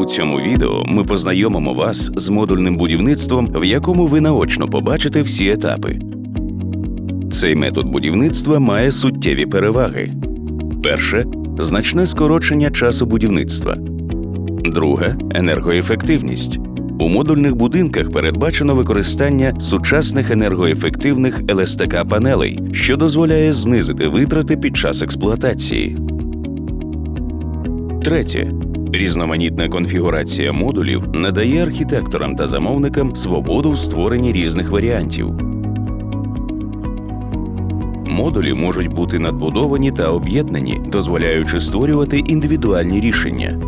У цьому відео ми познайомимо вас з модульним будівництвом, в якому ви наочно побачите всі етапи. Цей метод будівництва має суттєві переваги. Перше значне скорочення часу будівництва. Друге енергоефективність. У модульних будинках передбачено використання сучасних енергоефективних ЛСТК панелей, що дозволяє знизити витрати під час експлуатації. Третє. Різноманітна конфігурація модулів надає архітекторам та замовникам свободу в створенні різних варіантів. Модулі можуть бути надбудовані та об'єднані, дозволяючи створювати індивідуальні рішення.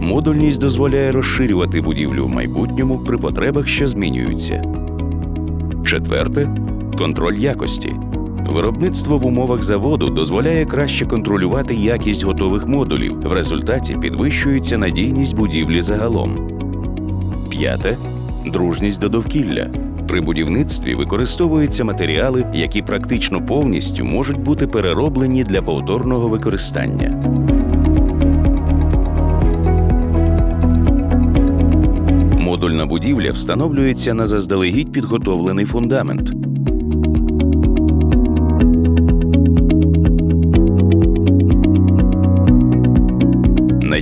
Модульність дозволяє розширювати будівлю в майбутньому при потребах, що змінюються. Четверте контроль якості. Виробництво в умовах заводу дозволяє краще контролювати якість готових модулів. В результаті підвищується надійність будівлі загалом. П'яте дружність до довкілля. При будівництві використовуються матеріали, які практично повністю можуть бути перероблені для повторного використання. Модульна будівля встановлюється на заздалегідь підготовлений фундамент.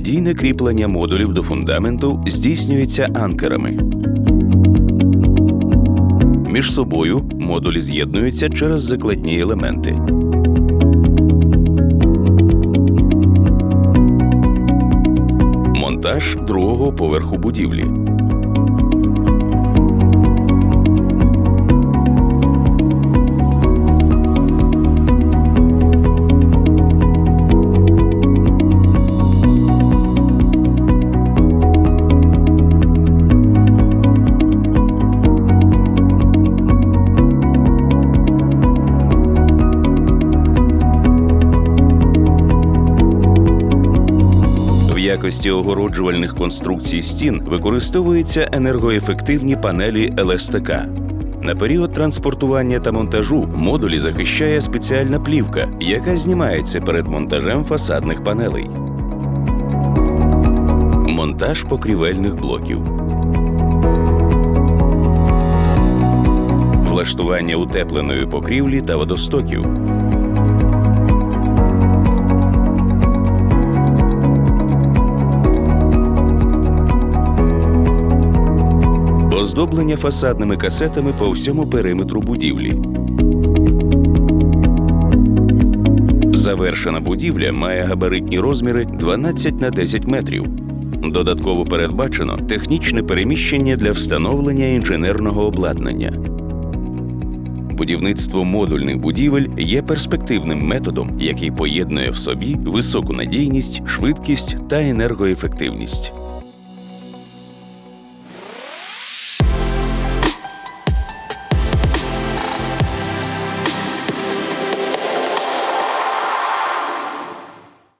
Надійне кріплення модулів до фундаменту здійснюється анкерами. Між собою модулі з'єднуються через закладні елементи. Монтаж другого поверху будівлі. Якості огороджувальних конструкцій стін використовуються енергоефективні панелі ЛСТК. На період транспортування та монтажу модулі захищає спеціальна плівка, яка знімається перед монтажем фасадних панелей. Монтаж покрівельних блоків. Влаштування утепленої покрівлі та водостоків. Оздоблення фасадними касетами по всьому периметру будівлі. Завершена будівля має габаритні розміри 12 на 10 метрів. Додатково передбачено технічне переміщення для встановлення інженерного обладнання. Будівництво модульних будівель є перспективним методом, який поєднує в собі високу надійність, швидкість та енергоефективність.